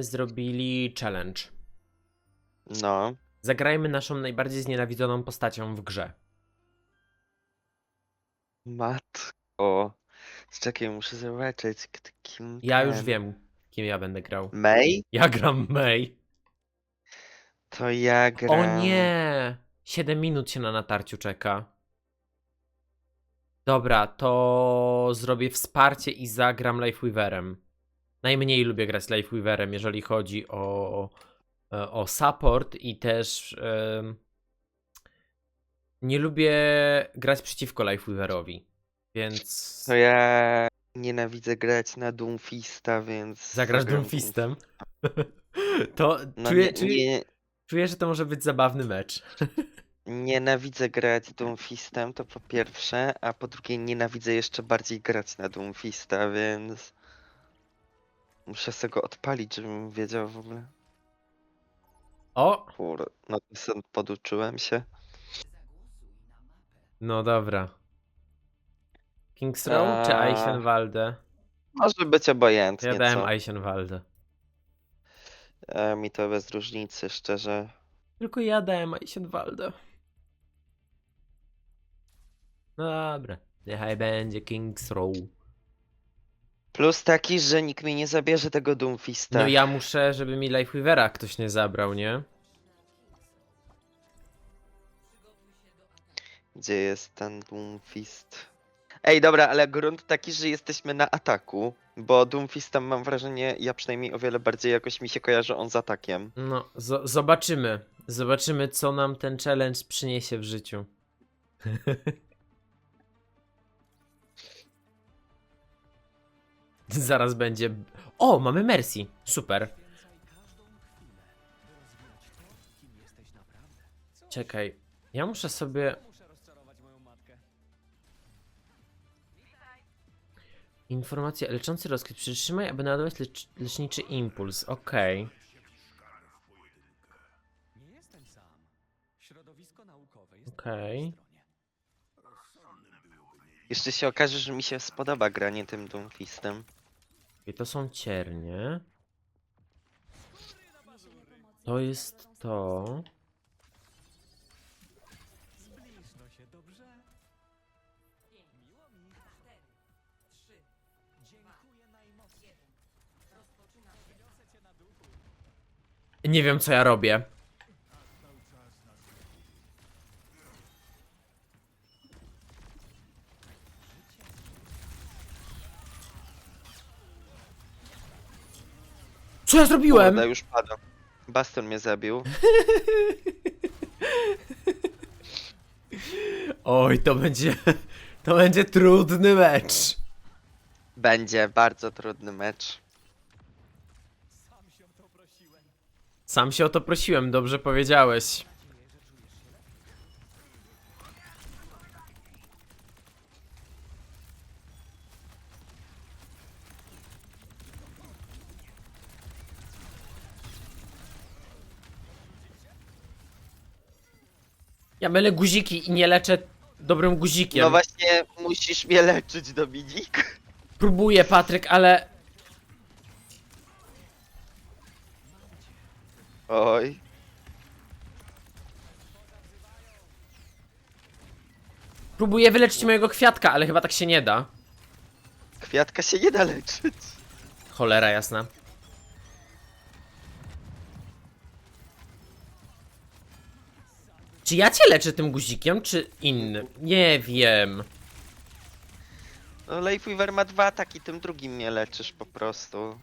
zrobili challenge. No. Zagrajmy naszą najbardziej znienawidzoną postacią w grze. Matko. Czekaj, muszę zobaczyć, kim Ja już wiem, kim ja będę grał. May? Ja gram May. To ja gram... O nie! 7 minut się na natarciu czeka. Dobra, to zrobię wsparcie i zagram Lifeweaverem. Najmniej lubię grać Lifeweaverem, jeżeli chodzi o, e, o support i też em, nie lubię grać przeciwko Lifeweaverowi. Więc To ja nienawidzę grać na Doomfista, więc... zagrasz Doomfistem. To No czuję, nie, czuję, nie, czuję, że to może być zabawny mecz. nienawidzę grać Doomfistem, to po pierwsze, a po drugie nienawidzę jeszcze bardziej grać na Doomfista, więc... Muszę sobie go odpalić, żebym wiedział w ogóle. O! Kur... No to poduczyłem się. No dobra. Kings Row czy Eee, Eichenwalde? Może być obojętnie, Ja dałem co? Eichenwalde. E, mi to bez różnicy, szczerze. Tylko ja dałem Eichenwalde. No dobra. Niechaj będzie Kings Row. Plus taki, że nikt mi nie zabierze tego Doomfista. No ja muszę, żeby mi Lifeweavera ktoś nie zabrał, nie? Gdzie jest ten Doomfist? Ej, dobra, ale grunt taki, że jesteśmy na ataku, bo Doomfist tam mam wrażenie, ja przynajmniej o wiele bardziej jakoś mi się kojarzy on z atakiem. No, zo- zobaczymy. Zobaczymy, co nam ten challenge przyniesie w życiu. Zaraz będzie. O, mamy Mercy. Super. Czekaj. Ja muszę sobie. Informacja leczący rozkwit. Przytrzymaj, aby naładować lecz leczniczy impuls. Okej. Jest Okej. stronie. Jeszcze się okaże, że mi się spodoba granie tym Doomfistem. I to są ciernie. To jest to. Nie wiem, co ja robię. Co ja zrobiłem? Kurde, już pada. Baston mnie zabił. Oj, to będzie. To będzie trudny mecz. Będzie bardzo trudny mecz. Sam się o to prosiłem. Sam się o to prosiłem, dobrze powiedziałeś. Ja mylę guziki i nie leczę dobrym guzikiem. No właśnie, musisz mnie leczyć, Dominik. Próbuję, Patryk, ale Oj. próbuję wyleczyć mojego kwiatka, ale chyba tak się nie da. Kwiatka się nie da leczyć. Cholera jasna. Czy ja cię leczę tym guzikiem, czy innym? Nie wiem. No Lifeweaver ma dwa ataki, tym drugim mnie leczysz po prostu.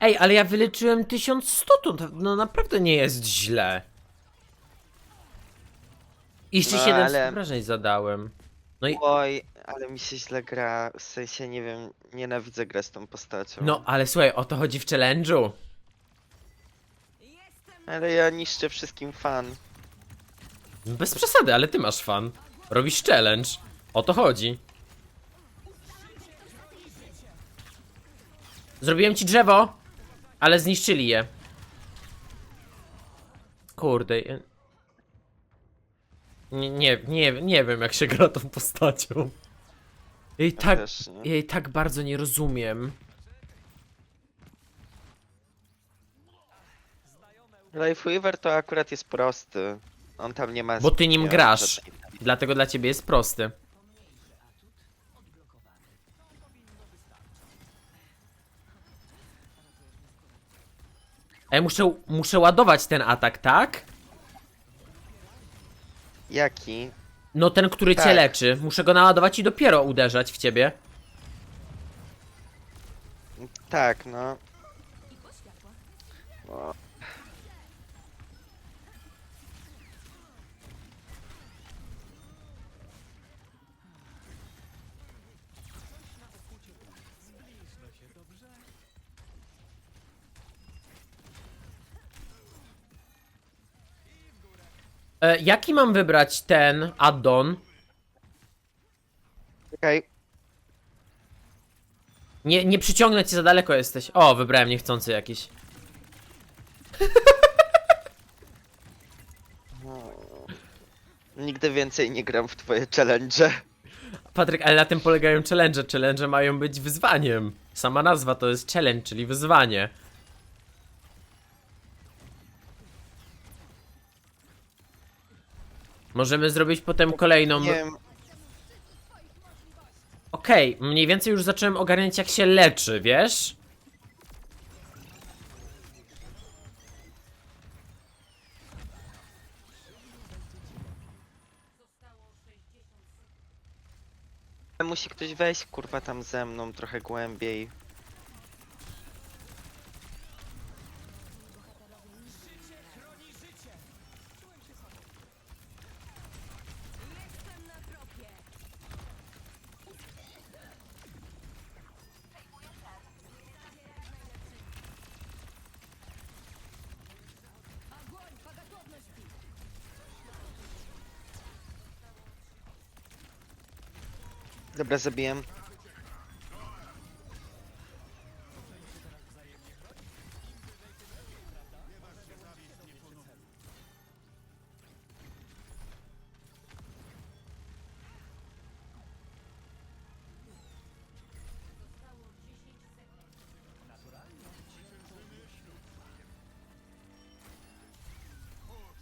Ej, ale ja wyleczyłem 1100, to no naprawdę nie jest źle. I jeszcze No, 7 ale- obrażeń zadałem. No i, Oj, ale mi się źle gra, w sensie nie wiem, nienawidzę grać tą postacią. no ale słuchaj, o to chodzi w challenge'u. Ale ja niszczę wszystkim fan. Bez przesady, ale ty masz fan. Robisz challenge. O to chodzi. Zrobiłem ci drzewo, ale zniszczyli je. Kurde. ja- Nie, nie, nie, nie wiem jak się gra tą postacią. Jej tak, też, nie? jej tak bardzo nie rozumiem. Lifeweaver to akurat jest prosty. On tam nie ma... Bo ty nim zbytnio grasz. żadnej- Dlatego dla ciebie jest prosty. Ej, muszę, muszę ładować ten atak, tak? Jaki? No ten, który cię Tak. leczy. Muszę go naładować i dopiero uderzać w ciebie. Tak, no. I po światła. O. E, jaki mam wybrać ten addon? Czekaj. Nie, nie przyciągnę cię, za daleko jesteś. O, wybrałem niechcący jakiś. Nigdy więcej nie gram w twoje challenge. Patryk, ale na tym polegają challenge. Challenge mają być wyzwaniem. Sama nazwa to jest challenge, czyli wyzwanie. Możemy zrobić potem kolejną. Nie wiem, Okej, mniej więcej już zacząłem ogarniać jak się leczy, wiesz? musi ktoś wejść kurwa tam ze mną trochę głębiej. Dobra, zabiłem.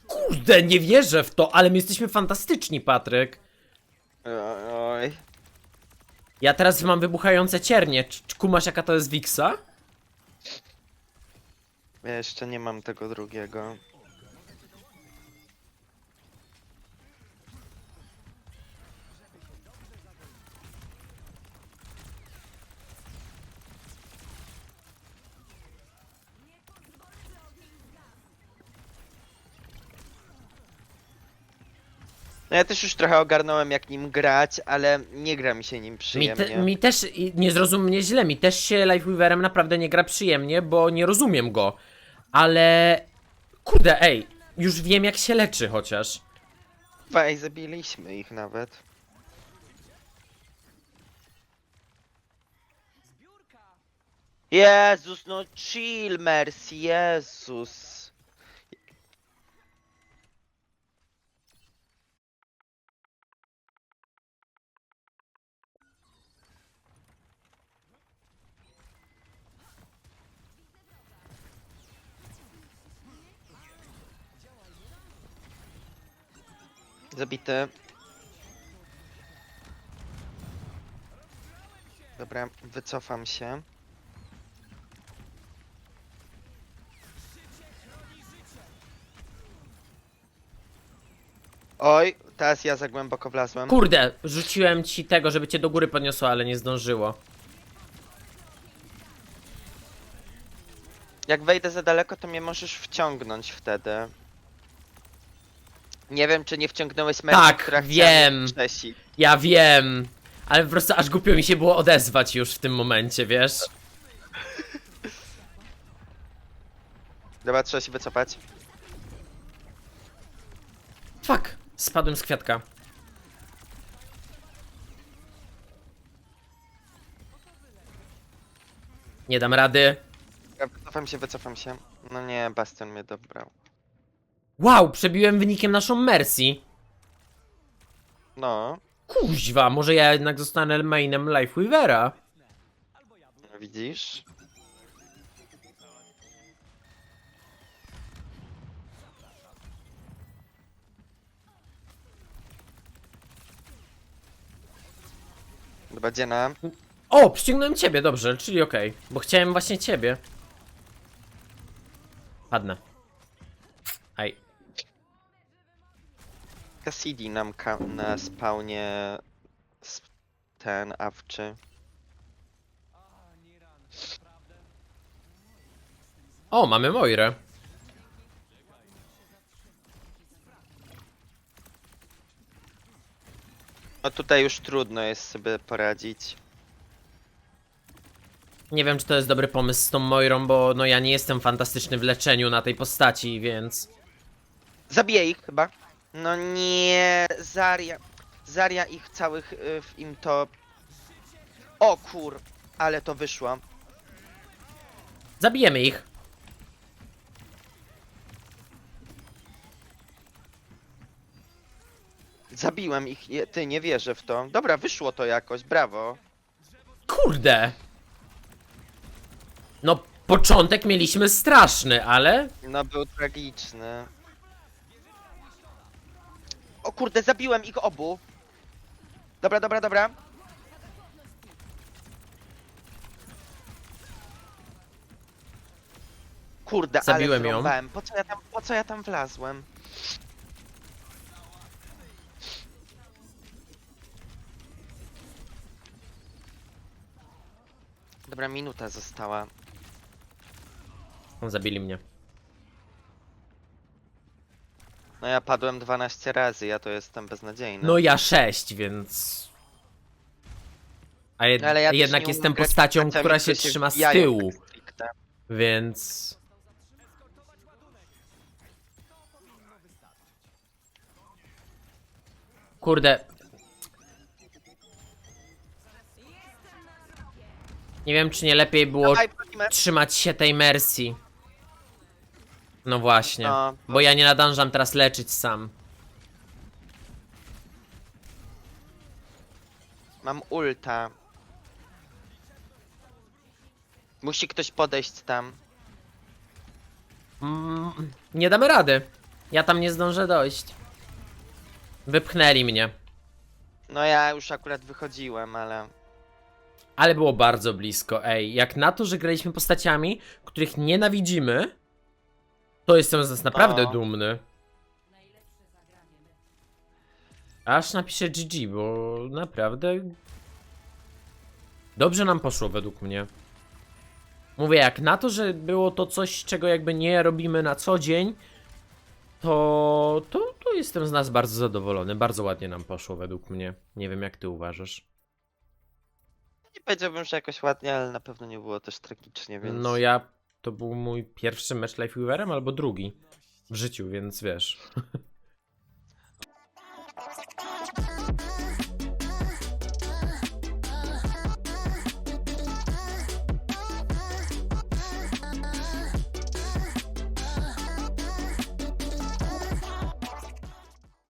Kurde, nie wierzę w to, ale my jesteśmy fantastyczni, Patryk. Oj. Ja teraz mam wybuchające ciernie. Czy, czy kumasz jaka to jest Wixa? Ja jeszcze nie mam tego drugiego. No ja też już trochę ogarnąłem jak nim grać, ale nie gra mi się nim Mi, przyjemnie. te, mi też, i nie zrozum mnie źle, mi też się Lifeweaverem naprawdę nie gra przyjemnie, bo nie rozumiem go. Ale... Kurde, ej, już wiem jak się leczy chociaż. I zabiliśmy ich nawet. Jezus, no chill, Mercy, Jezus. Zabity. Dobra, wycofam się. Oj, teraz ja za głęboko wlazłem. Kurde, rzuciłem ci tego, żeby cię do góry podniosło, ale nie zdążyło. Jak wejdę za daleko, to mnie możesz wciągnąć wtedy. Nie wiem, czy nie wciągnąłeś Mercy, Tak, która chciała wiem. mnie wskrzesić. Ja wiem, ale po prostu aż głupio mi się było odezwać już w tym momencie, wiesz? Dobra, trzeba się wycofać. Fuck, spadłem z kwiatka. Nie dam rady. Ja wycofam się, wycofam się. No nie, Bastion mnie dobrał. Wow, przebiłem wynikiem naszą Mercy. No, Kuźwa, może ja jednak zostanę mainem Lifeweavera. widzisz? Dobra, Dziena. O, przyciągnąłem ciebie, dobrze, czyli okej. Bo chciałem właśnie ciebie. Padnę. Cassidy nam ka- na spawnie sp- ten awczy. O, mamy Moirę. No tutaj już trudno jest sobie poradzić. Nie wiem, czy to jest dobry pomysł z tą Moirą, bo no ja nie jestem fantastyczny w leczeniu na tej postaci, więc... Zabiję ich chyba. No nie, Zaria. Zaria ich całych y, w im to. O kur, ale to wyszło. Zabijemy ich. Zabiłem ich, je- ty nie wierzę w to. Dobra, wyszło to jakoś, brawo. Kurde! No, początek mieliśmy straszny, ale... No był tragiczny. O kurde, zabiłem ich obu. Dobra, dobra, dobra. Kurde, Zabiłem ale ją. Po co ja tam, po co ja tam wlazłem? Dobra, minuta została. Zabili mnie. No ja padłem 12 razy, ja to jestem beznadziejny. No ja sześć, więc... A jed Ale ja też jednak jestem grać postacią, postaciami, która się które trzyma z wbijają tyłu, tak stricte. więc... Kurde. Nie wiem, czy nie lepiej było Dawaj, trzymać się tej Mercy. No właśnie. No, Bo ja nie nadążam teraz leczyć sam. mam ulta. Musi ktoś podejść tam. Mm, nie damy rady. Ja tam nie zdążę dojść. Wypchnęli mnie. No ja już akurat wychodziłem, ale... Ale było bardzo blisko, ej. Jak na to, że graliśmy postaciami, których nienawidzimy, to jestem z nas naprawdę No. dumny. Aż napiszę GG, bo naprawdę. Dobrze nam poszło według mnie. Mówię, jak na to, że było to coś, czego jakby nie robimy na co dzień, to, to, to jestem z nas bardzo zadowolony. Bardzo ładnie nam poszło według mnie. Nie wiem, jak ty uważasz. Nie powiedziałbym, że jakoś ładnie, ale na pewno nie było też tragicznie, więc... No ja. To był mój pierwszy mecz Lifeweaverem albo drugi w życiu, więc wiesz.